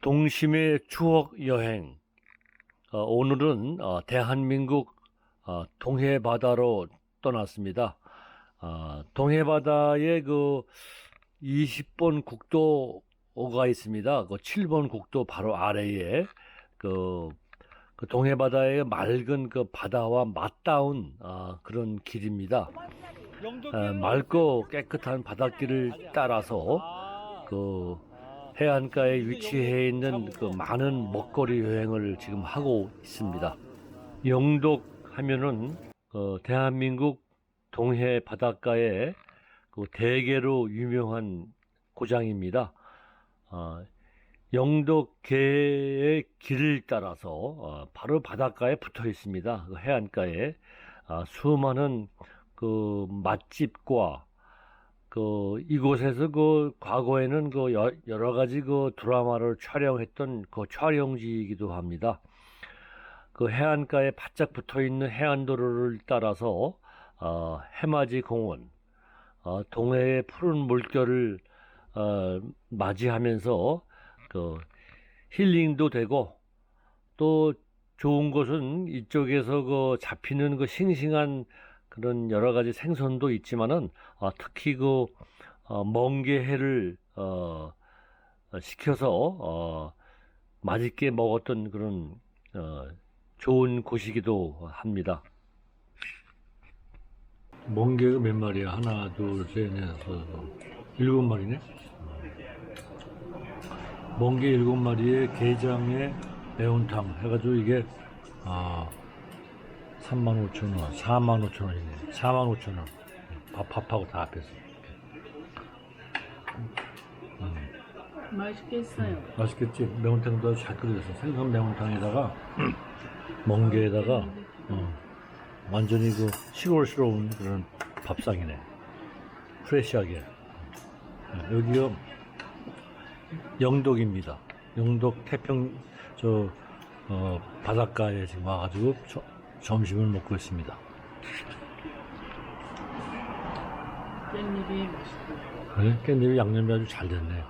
동심의 추억 여행. 어, 오늘은 어, 대한민국 어, 동해 바다로 떠났습니다. 어, 동해 바다에 그 20번 국도가 있습니다. 그 7번 국도 바로 아래에 그, 그 동해 바다의 맑은 그 바다와 맞닿은 어, 그런 길입니다. 어, 맑고 깨끗한 바닷길을 따라서 그 해안가에 위치해 있는 그 많은 먹거리 여행을 지금 하고 있습니다. 영독 하면은 어, 대한민국 동해 바닷가에 그 대게로 유명한 고장입니다. 어, 영독계의 길을 따라서 어, 바로 바닷가에 붙어 있습니다. 그 해안가에 아, 수많은 그 맛집과 그 이곳에서 그 과거에는 그 여- 여러 가지 그 드라마를 촬영했던 그 촬영지이기도 합니다. 그 해안가에 바짝 붙어 있는 해안도로를 따라서 어, 해맞이 공원, 어, 동해의 푸른 물결을 어, 맞이하면서 그 힐링도 되고 또 좋은 것은 이쪽에서 그 잡히는 그 싱싱한 그런 여러 가지 생선도 있지만은 어, 특히 그 어, 멍게회를 어, 어, 시켜서 어, 맛있게 먹었던 그런 어, 좋은 곳이기도 합니다. 멍게가 몇 마리야? 하나, 둘, 셋, 넷, 다섯, 일곱 마리네. 멍게 일곱 마리에 게장에 매운탕 해가지고 이게 아 35,000원, 45,000원이네. 45,000원. 밥, 밥하고 다 합해서. 맛있겠어요. 맛있겠지? 매운탕도 잘 끓여서 생선 매운탕에다가 멍게에다가 어, 완전히 그 시골스러운 그런 밥상이네. 프레시하게. 어, 여기요 영독입니다. 영독 태평 저 어, 바닷가에 지금 와가지고 저- 점심을 먹고 있습니다. 깻잎이 맛있고. 그래? 깻잎이 양념이 아주 잘 됐네.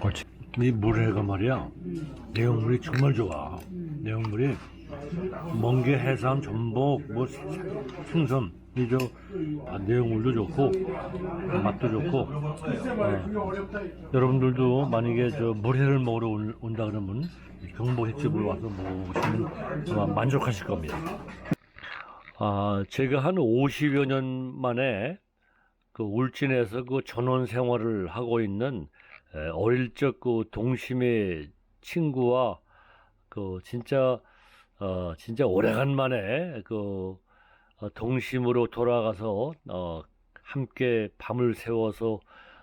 그렇지. 이 물회가 말이야. 내용물이 정말 좋아. 내용물이 멍게, 해삼, 전복, 뭐 생선, 이저 아, 내용물도 좋고 맛도 좋고. 어. 여러분들도 만약에 저 물회를 먹으러 올- 온다 그러면 경보 횟집을 와서 먹으시면 만족하실 겁니다. 아, 제가 한 50여 년 만에 그 울진에서 그 전원 생활을 하고 있는 에, 어릴 적 그 동심의 친구와 그 진짜 어 진짜 오래간만에 그 어, 동심으로 돌아가서 어 함께 밤을 새워서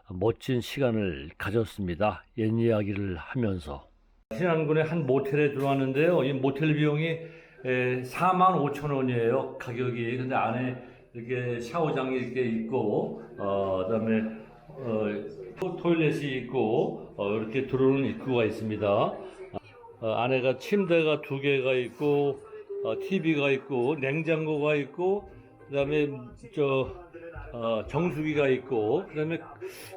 멋진 시간을 가졌습니다. 옛 이야기를 하면서 신안군의 한 모텔에 들어왔는데요. 이 모텔 비용이 4만 5천 원이에요. 가격이. 근데 안에 이렇게 샤워장이 이렇게 있고, 어, 그다음에 어, 토- 토일렛이 있고, 어, 이렇게 들어오는 입구가 있습니다. 어, 안에가 침대가 두 개가 있고, 어, TV가 있고, 냉장고가 있고, 그다음에 저 어, 정수기가 있고, 그다음에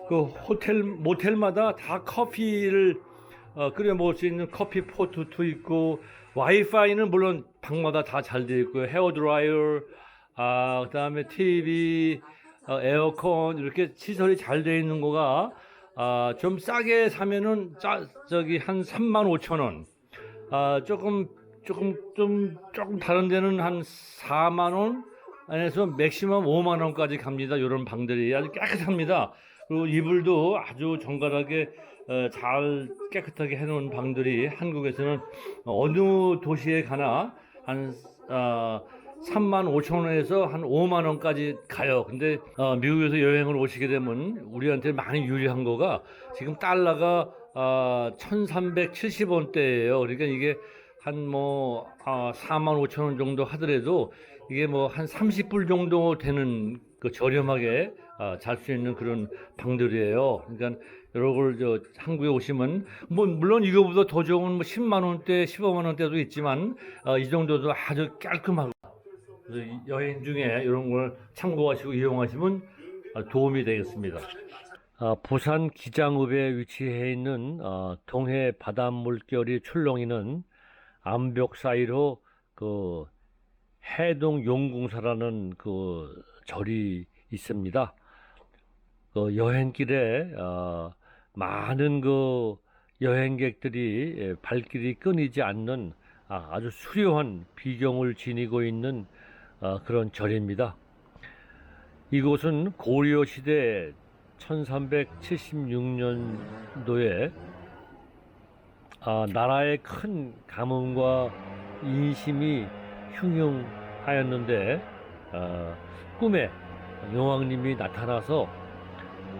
그 호텔 모텔마다 다 커피를 어, 끓여 먹을 수 있는 커피 포트도 있고 와이파이는 물론 방마다 다 잘 되어 있고요. 헤어 드라이어, 아 그다음에 TV, 어, 에어컨 이렇게 시설이 잘 되어 있는 거가 아, 좀 싸게 사면은 짜, 저기 한 3만 5천 원. 아, 조금 조금 좀 조금 다른 데는 한 4만 원 안에서 맥시멈 5만 원까지 갑니다. 이런 방들이 아주 깨끗합니다. 그리고 이불도 아주 정갈하게 어, 잘 깨끗하게 해놓은 방들이 한국에서는 어느 도시에 가나 한 어, 3만 5천 원에서 한 5만 원까지 가요. 근데 어, 미국에서 여행을 오시게 되면 우리한테 많이 유리한 거가 지금 달러가 어, 1,370원대예요. 그러니까 이게 한뭐 4만 5천 원 정도 하더라도 이게 뭐 한 30불 정도 되는 그 저렴하게 잘수 있는 그런 방들이에요. 그러니까 여러분 저 한국에 오시면 뭐 물론 이거보다 더 좋은 뭐 10만 원대, 15만 원대도 있지만 어, 이 정도도 아주 깔끔하고 그래서 이 여행 중에 이런 걸 참고하시고 이용하시면 어, 도움이 되겠습니다. 아, 부산 기장읍에 위치해 있는 어, 동해 바닷물결이 출렁이는 암벽 사이로 그 해동 용궁사라는 그 절이 있습니다. 그 여행길에 어, 많은 그 여행객들이 예, 발길이 끊이지 않는 아, 아주 수려한 비경을 지니고 있는 어, 그런 절입니다. 이곳은 고려 시대 1376년도에 아, 나라의 큰 가뭄과 인심이 흉흉하였는데 어, 꿈에 용왕님이 나타나서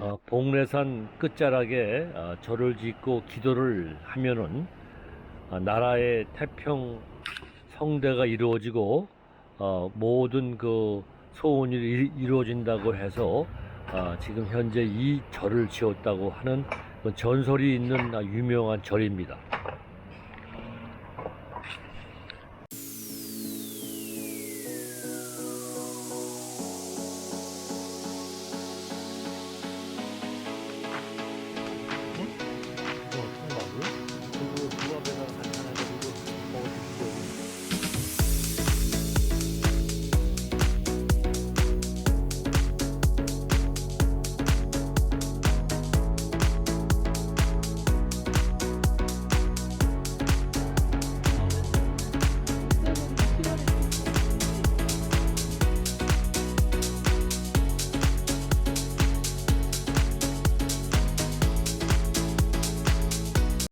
어, 복례산 끝자락에 어, 절을 짓고 기도를 하면은 어, 나라의 태평 성대가 이루어지고 어, 모든 그 소원이 이- 이루어진다고 해서 어, 지금 현재 이 절을 지었다고 하는 그 전설이 있는 아, 유명한 절입니다.